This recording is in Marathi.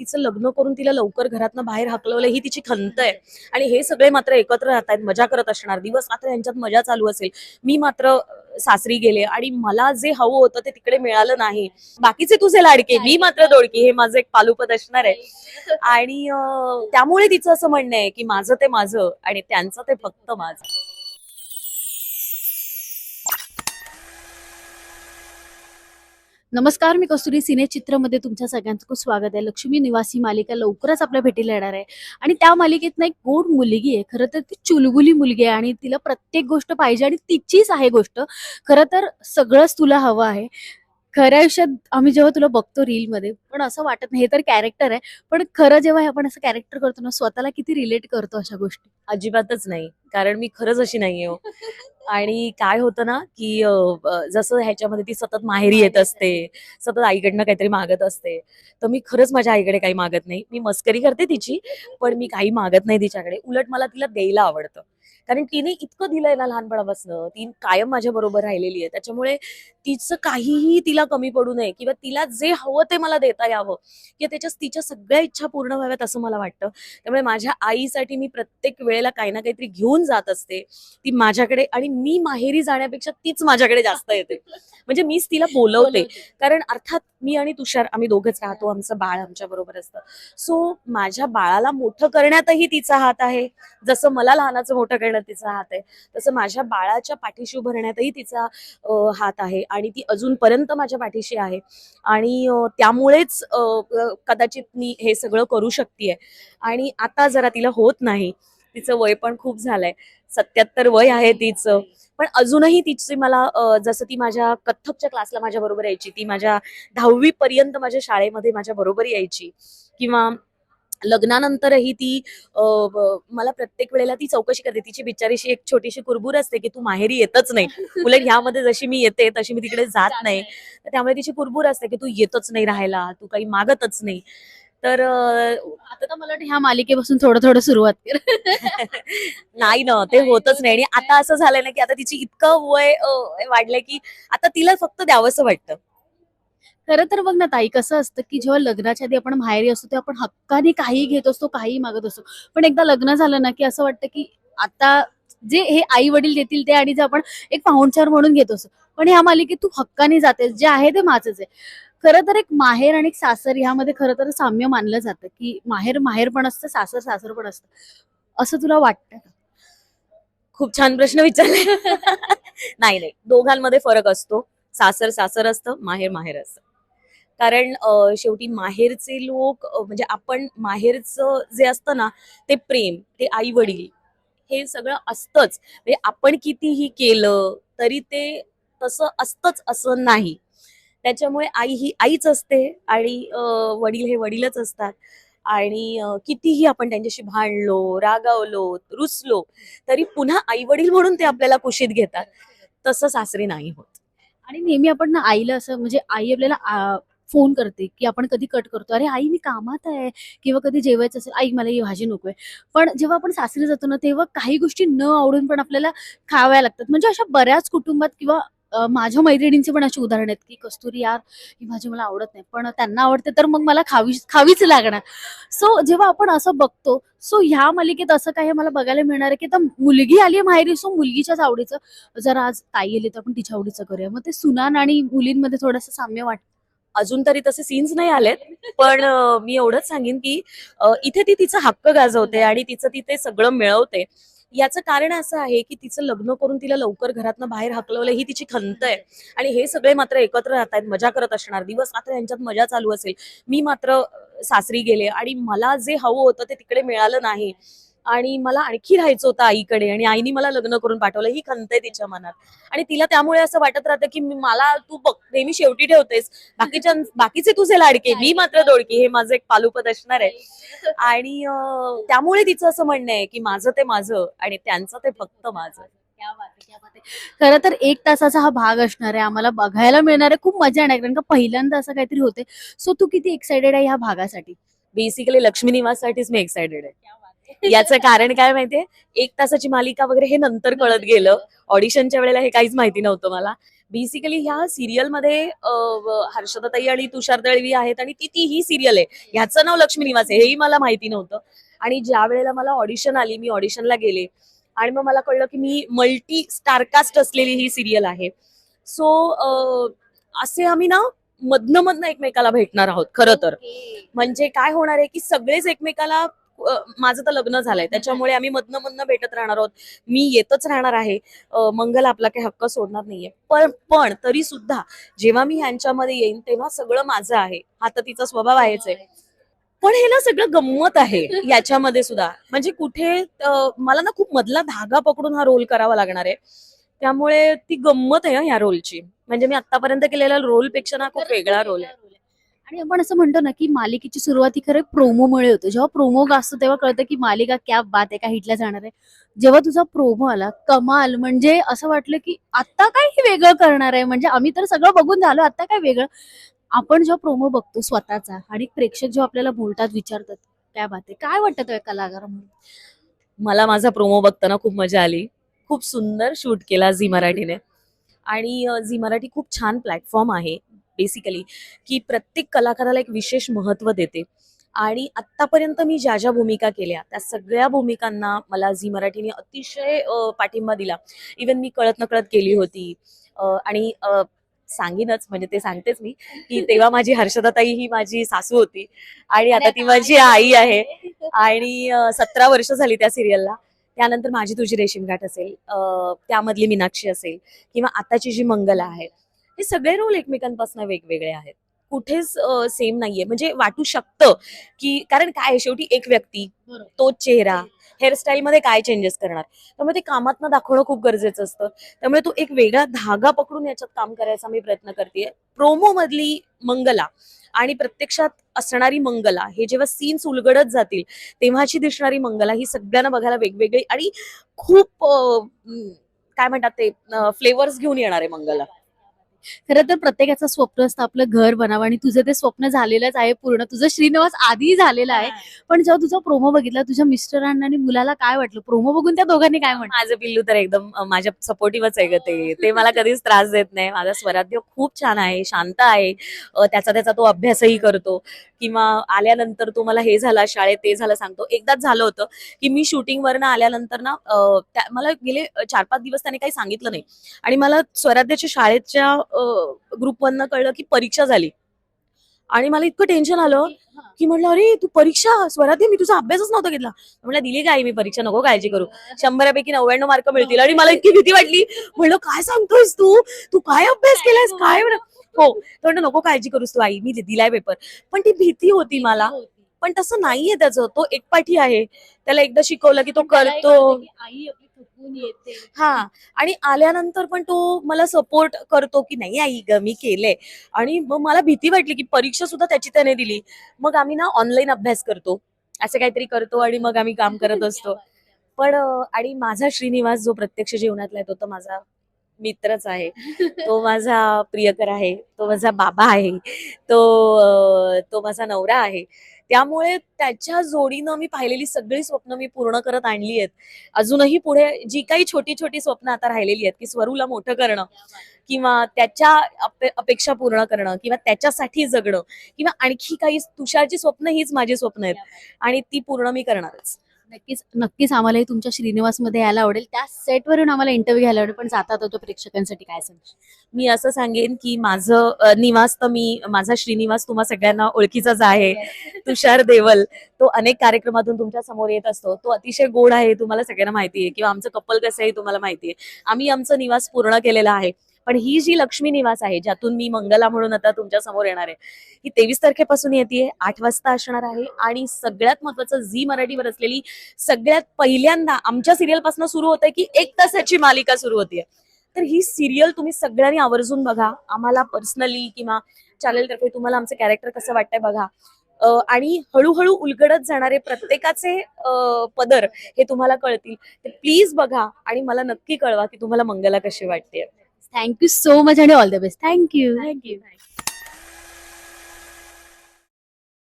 तिचं लग्न करून तिला लवकर घरातनं बाहेर हकलवलं ही तिची खंत आहे. आणि हे सगळे मात्र एकत्र राहत आहेत मजा करत असणार. दिवस रात्र यांच्यात मजा चालू असेल. मी मात्र सासरी गेले आणि मला जे हवं होतं ते तिकडे मिळालं नाही. बाकीचे तुझे लाडके मी मात्र दोडकी हे माझं एक पालुपद असणार आहे. आणि त्यामुळे तिचं असं म्हणणं आहे की माझं ते माझं आणि त्यांचं ते फक्त माझं. नमस्कार मी कस्तुरी सिने चित्रमध्ये तुमच्या सगळ्यांचं खूप स्वागत आहे. लक्ष्मी निवासी मालिका लवकरच आपल्या भेटीला येणार आहे. आणि त्या मालिकेत एक गोड मुलगी आहे. खरं तर ती चुलबुली मुलगी आहे आणि तिला प्रत्येक गोष्ट पाहिजे आणि तिचीच आहे गोष्ट. खरं तर सगळंच तुला हवं आहे. खऱ्या आयुष्यात आम्ही जेव्हा तुला बघतो रीलमध्ये पण असं वाटत नाही. हे तर कॅरेक्टर आहे. पण खरं जेव्हा आपण असं कॅरेक्टर करतो ना स्वतःला किती रिलेट करतो अशा गोष्टी? अजिबातच नाही. कारण मी खरंच अशी नाहीये हो. आणि काय होतं ना की जसं ह्याच्यामध्ये ती सतत माहेरी येत असते सतत आईकडनं काहीतरी मागत असते तर मी खरंच माझ्या आईकडे काही मागत नाही. मी मस्करी करते तिची पण मी काही मागत नाही तिच्याकडे. उलट मला तिला द्यायला आवडतं. कारण तिने इतकं दिलंय ना लहानपणापासून ती कायम माझ्या बरोबर राहिलेली आहे. त्याच्यामुळे तिचं काहीही तिला कमी पडू नये किंवा तिला जे हवं ते मला देता यावं किंवा त्याच्या तिच्या सगळ्या इच्छा पूर्ण व्हाव्यात असं मला वाटतं. त्यामुळे माझ्या आईसाठी मी प्रत्येक वेळेला काही ना काहीतरी घेऊन जात असते ती माझ्याकडे आणि मी माहेरी जाण्यापेक्षा तीच माझ्याकडे जास्त येते. म्हणजे मीच तिला बोलवते. कारण अर्थात मी आणि तुषार आम्ही दोघच राहतो. आमचं बाळ आमच्या बरोबर असतं. सो माझ्या बाळाला मोठं करण्यातही तिचा हात आहे. जसं मला लहानाचं मोठं करण्यात तिचा हात आहे. तसं माझ्या बाळाच्या पाठीशी उभं राहण्यातही तिचा हात आहे. आणि ती अजूनपर्यंत माझ्या पाठीशी आहे. आणि त्यामुळेच कदाचित मी हे सगळं करू शकतेय. आणि आता जरा तिला होत नाही. तिचं वय पण खूप झालंय. सत्याहत्तर वय आहे तिचं. पण अजूनही तिची मला जसं ती माझ्या कथ्थकच्या क्लासला माझ्या बरोबर यायची ती माझ्या दहावी पर्यंत माझ्या शाळेमध्ये माझ्या बरोबर यायची. किंवा लग्नानंतरही ती मला प्रत्येक वेळेला ती चौकशी करते. तिची बिचारीशी एक छोटीशी कुरबूर असते की तू माहेरी येतच नाही. उलट ह्यामध्ये जशी मी येते तशी मी तिकडे जात नाही. तर त्यामुळे तिची कुरबूर असते की तू येतच नाही राहायला तू काही मागतच नाही. तर आता तर मला वाटतं ह्या मालिकेपासून थोडं थोडं सुरुवात कर. नाही ना ते होतच नाही. आणि आता असं झालंय ना की आता तिची इतकं वय वाढलंय की आता तिला फक्त द्यावंसं वाटतं. खरं तर बघ ना ताई कसं असतं की जेव्हा लग्नाच्या आधी आपण माहेरी असतो तेव्हा आपण हक्काने काही घेत असतो काही मागत असतो. पण एकदा लग्न झालं ना की असं वाटतं की आता जे हे आई वडील देतील ते आणि जे आपण एक पाहुणचार म्हणून घेत असतो. पण ह्या मालिकेत तू हक्काने जातेस जे आहे ते माझंच आहे. खरं तर एक माहेर आणि एक सासर ह्यामध्ये खरं तर साम्य मानलं जातं की माहेर माहेर पण असतं सासर सासर पण असतं. असं तुला वाटतं का? खूप छान प्रश्न विचारले. नाही नाही. दोघांमध्ये फरक असतो. सासर सासर असतं माहेर माहेर असतं. कारण शेवटी माहेरचे लोक म्हणजे आपण माहेरचं जे असतं ना ते प्रेम ते आई वडील हे सगळं असतंच. म्हणजे आपण कितीही केलं तरी ते तसं असतंच असं नाही. त्याच्यामुळे आई ही आईच असते आणि वडील हे वडीलच असतात. आणि कितीही आपण त्यांच्याशी भांडलो रागावलो रुसलो तरी पुन्हा आई वडील म्हणून ते आपल्याला कुशीत घेतात. तसं सासरी नाही होत. आणि नेहमी आपण ना आईला असं म्हणजे आई आपल्याला फोन करते की आपण कधी कट करतो अरे आई मी कामात आहे. किंवा कधी जेवायचं असेल आई मला ही भाजी नकोय पण जेव्हा आपण सासरी जातो ना तेव्हा काही गोष्टी न आवडून पण आपल्याला खाव्या लागतात. म्हणजे अशा बऱ्याच कुटुंबात किंवा माझ्या मैत्रिणींची पण अशी उदाहरण आहेत की कस्तुरी यार ही भाजी मला आवडत नाही पण त्यांना आवडते तर मग मला खावी खावीच लागणार. सो जेव्हा आपण असं बघतो सो ह्या मालिकेत असं काही मला बघायला मिळणार आहे की आता मुलगी आली आहे माहेरी सो मुलगीच्याच आवडीचं. जर आज ताई आली तर आपण तिच्या आवडीचं करूया. मग ते सुनान आणि मुलींमध्ये थोडंसं साम्य वाटतं अजून तरी तसे सीन्स नाही आलेत पण मी एवढंच सांगेन की इथे ती तिचा हक्क गाजवते आणि तिचं तिथे सगळं मिळवते. याचं कारण असं आहे की तिचं लग्न करून तिला लवकर घरातनं बाहेर हकलवलं ही तिची खंत आहे. आणि हे सगळे मात्र एकत्र राहत आहेत मजा करत असणार. दिवस रात्र यांच्यात मजा चालू असेल. मी मात्र सासरी गेले आणि मला जे हवं होतं ते तिकडे मिळालं नाही. आणि मला आणखी राहायचं होतं आईकडे आणि आईनी मला लग्न करून पाठवलं. ही खंत आहे तिच्या मनात. आणि तिला त्यामुळे असं वाटत राहतं की मला तू बघ नेहमी शेवटी ठेवतेस. बाकीच्या बाकीचे तुझे लाडके मी मात्र दोडकी हे माझं एक पालुपद असणार आहे. आणि त्यामुळे तिचं असं म्हणणं आहे की माझं ते माझं आणि त्यांचं ते फक्त माझं. खरं तर एक तासाचा हा भाग असणार आहे. आम्हाला बघायला मिळणार आहे. खूप मजा येणार कारण का पहिल्यांदा असं काहीतरी होते सो तू किती एक्साइटेड आहे ह्या भागासाठी? बेसिकली लक्ष्मी निवाससाठीच मी एक्सायटेड आहे. याचं कारण काय माहितीये? एक तासाची मालिका वगैरे हे नंतर कळत गेलं. ऑडिशनच्या वेळेला हे काहीच माहिती नव्हतं मला. बेसिकली ह्या सिरियलमध्ये हर्षदाताई आणि तुषार दळवी आहेत आणि ती ती ही सिरियल आहे. ह्याचं नाव लक्ष्मी निवास आहे हेही मला माहिती नव्हतं. आणि ज्या वेळेला मला ऑडिशन आली मी ऑडिशनला गेले. आणि मग मला कळलं की मी मल्टी स्टारकास्ट असलेली ही सिरियल आहे. सो असे आम्ही ना मधनं मधनं एकमेकाला भेटणार आहोत खरं तर. म्हणजे काय होणार आहे की सगळेच एकमेकाला माझं तर लग्न झालंय. त्याच्यामुळे आम्ही मधनं मधनं भेटत राहणार आहोत. मी येतच राहणार आहे. मंगल आपला काही हक्क सोडणार नाहीये. पण पण तरी सुद्धा जेव्हा मी ह्यांच्यामध्ये येईन तेव्हा सगळं माझं आहे. हा तर तिचा स्वभाव आहेच आहे. पण हे ना सगळं गंमत आहे याच्यामध्ये सुद्धा. म्हणजे कुठे मला ना खूप मधला धागा पकडून हा रोल करावा लागणार आहे. त्यामुळे ती गंमत आहे ह्या रोलची. म्हणजे मी आतापर्यंत केलेल्या रोलपेक्षा ना खूप वेगळा रोल आहे. आणि आपण असं म्हणतो ना की मालिकेची सुरुवात ही खरं प्रोमोमुळे होते. जेव्हा प्रोमो गाजतो तेव्हा कळतं की मालिका क्या बात आहे का हिटला जाणार आहे. जेव्हा तुझा प्रोमो आला कमाल. म्हणजे असं वाटलं की आता काय हे वेगळं करणार आहे? म्हणजे आम्ही तर सगळं बघून झालो आता काय वेगळं? आपण जेव्हा प्रोमो बघतो स्वतःचा आणि प्रेक्षक जेव्हा आपल्याला बोलतात विचारतात काय बात आहे काय वाटतं कलाकार म्हणून? मला माझा प्रोमो बघताना खूप मजा आली. खूप सुंदर शूट केला झी मराठीने. आणि झी मराठी खूप छान प्लॅटफॉर्म आहे. बेसिकली की प्रत्येक कलाकाराला एक विशेष महत्त्व देते. आणि आत्तापर्यंत मी ज्या ज्या भूमिका केल्या त्या सगळ्या भूमिकांना मला झी मराठीने अतिशय पाठिंबा दिला. इवन मी कळत नकळत केली होती. आणि सांगीनच म्हणजे ते सांगतेच मी की तेव्हा माझी हर्षदाताई ही माझी सासू होती. आणि आता ती माझी आई आहे. आणि सतरा वर्ष झाली त्या सिरियलला त्यानंतर माझी तुझी रेशीम घाट असेल त्यामधली मीनाक्षी असेल. किंवा आताची जी मंगला आहे. हे सगळे रोल एकमेकांपासून वेगवेगळे आहेत. कुठेच सेम नाहीये. म्हणजे वाटू शकतं की कारण काय आहे, शेवटी एक व्यक्ती. तोच चेहरा हेअरस्टाईल मध्ये काय चेंजेस करणार? त्यामुळे ते कामातनं दाखवणं खूप गरजेचं असतं. त्यामुळे तो एक वेगळा धागा पकडून याच्यात काम करायचा मी प्रयत्न करते प्रोमो मधली मंगला आणि प्रत्यक्षात असणारी मंगला हे जेव्हा सीन्स उलगडत जातील तेव्हाची दिसणारी मंगला ही सगळ्यांना बघायला वेगवेगळी आणि खूप काय म्हणतात ते फ्लेवर्स घेऊन येणार आहे मंगला. खरं तर प्रत्येकाचं स्वप्न असतं आपलं घर बनावं आणि तुझं ते स्वप्न झालेलंच आहे पूर्ण. तुझं श्रीनिवास आधी झालेलं आहे. पण जेव्हा तुझा प्रोमो बघितला तुझ्या मिस्टरांना आणि मुलाला काय वाटलं? प्रोमो बघून त्या दोघांनी काय म्हटलं? माझं पिल्लू तर एकदम माझ्या सपोर्टिव्हच आहे ते. ते मला कधीच त्रास देत नाही. माझा स्वराध्य खूप छान आहे शांत आहे. त्याचा त्याचा तो अभ्यासही करतो. किंवा आल्यानंतर तो मला हे झालं शाळेत ते झालं सांगतो. एकदाच झालं होतं की मी शूटिंग वरनं आल्यानंतर ना मला गेले चार पाच दिवस त्याने काही सांगितलं नाही. आणि मला स्वराध्याच्या शाळेच्या ग्रुपवरनं कळलं की परीक्षा झाली. आणि मला इतकं टेन्शन आलं की म्हटलं अरे तू परीक्षा स्वराध्य मी तुझा अभ्यासच नव्हता घेतला. म्हटलं दिली काय मी परीक्षा? नको काळजी करू. शंभरापैकी नव्याण्णव मार्क मिळतील. आणि मला इतकी भीती वाटली. म्हणलं काय सांगतोयस तू? तू काय अभ्यास केलायस? काय? बरं?" हो. तो म्हणतो नको काळजी करूस तू आई. मी दिलाय पेपर पण ती भीती होती मला. पण तसं नाहीये त्याचं. तो एकपाठी आहे. त्याला एकदा शिकवलं की तो करतो. आई आपली थकून येते. हा. आणि आल्यानंतर पण तो मला सपोर्ट करतो की नाही आई ग मी केलंय. आणि मग मला भीती वाटली की परीक्षा सुद्धा त्याची त्याने दिली. मग आम्ही ना ऑनलाईन अभ्यास करतो. असं काहीतरी करतो आणि मग आम्ही काम करत असतो. पण आणि माझा श्रीनिवास जो प्रत्यक्ष जीवनातला आहे तो तर माझा मित्रच आहे. तो माझा प्रियकर आहे. तो माझा बाबा आहे. तो तो माझा नवरा आहे. त्यामुळे त्याच्या जोडीनं मी पाहिलेली सगळी स्वप्न मी पूर्ण करत आणली आहेत. अजूनही पुढे जी काही छोटी छोटी स्वप्न आता राहिलेली आहेत की स्वरूला मोठं करणं किंवा त्याच्या अपेक्षा पूर्ण करणं किंवा त्याच्यासाठी जगणं किंवा आणखी काही तुषारची स्वप्न हीच माझी स्वप्न आहेत. आणि ती पूर्ण मी करणारच. नक्कीच नक्कीच आम्हालाही तुमच्या श्रीनिवासमध्ये यायला आवडेल. त्या सेटवरून आम्हाला इंटरव्ह्यू घ्यायला आवडेल. पण जाता तो प्रेक्षकांसाठी काय सांगशील? मी असं सांगेन की माझं निवास तर मी माझा श्रीनिवास तुम्हा सगळ्यांना ओळखीचाच आहे. तुषार देवल. तो अनेक कार्यक्रमातून तुमच्यासमोर येत असतो. तो अतिशय गोड आहे तुम्हाला सगळ्यांना माहिती आहे. किंवा आमचं कपल कसं आहे तुम्हाला माहिती आहे. आम्ही आमचं निवास पूर्ण केलेला आहे. पण ही जी लक्ष्मी निवास आहे ज्यातून मी मंगला म्हणून आता तुमच्यासमोर येणार आहे ही तेवीस तारखेपासून येते आठ वाजता असणार आहे आणि सगळ्यात महत्वाचं झी मराठीवर असलेली सगळ्यात पहिल्यांदा आमच्या सिरियलपासून सुरू होत की एक तासाची मालिका सुरू होतीये. तर ही सिरियल तुम्ही सगळ्यांनी आवर्जून बघा आम्हाला पर्सनली किंवा चॅनेलतर्फे तुम्हाला आमचं कॅरेक्टर कसं वाटतंय बघा. आणि हळूहळू उलगडत जाणारे प्रत्येकाचे पदर हे तुम्हाला कळतील. तर प्लीज बघा आणि मला नक्की कळवा की तुम्हाला मंगला कशी वाटते thank you so much and all the best. Thank you. Thank you.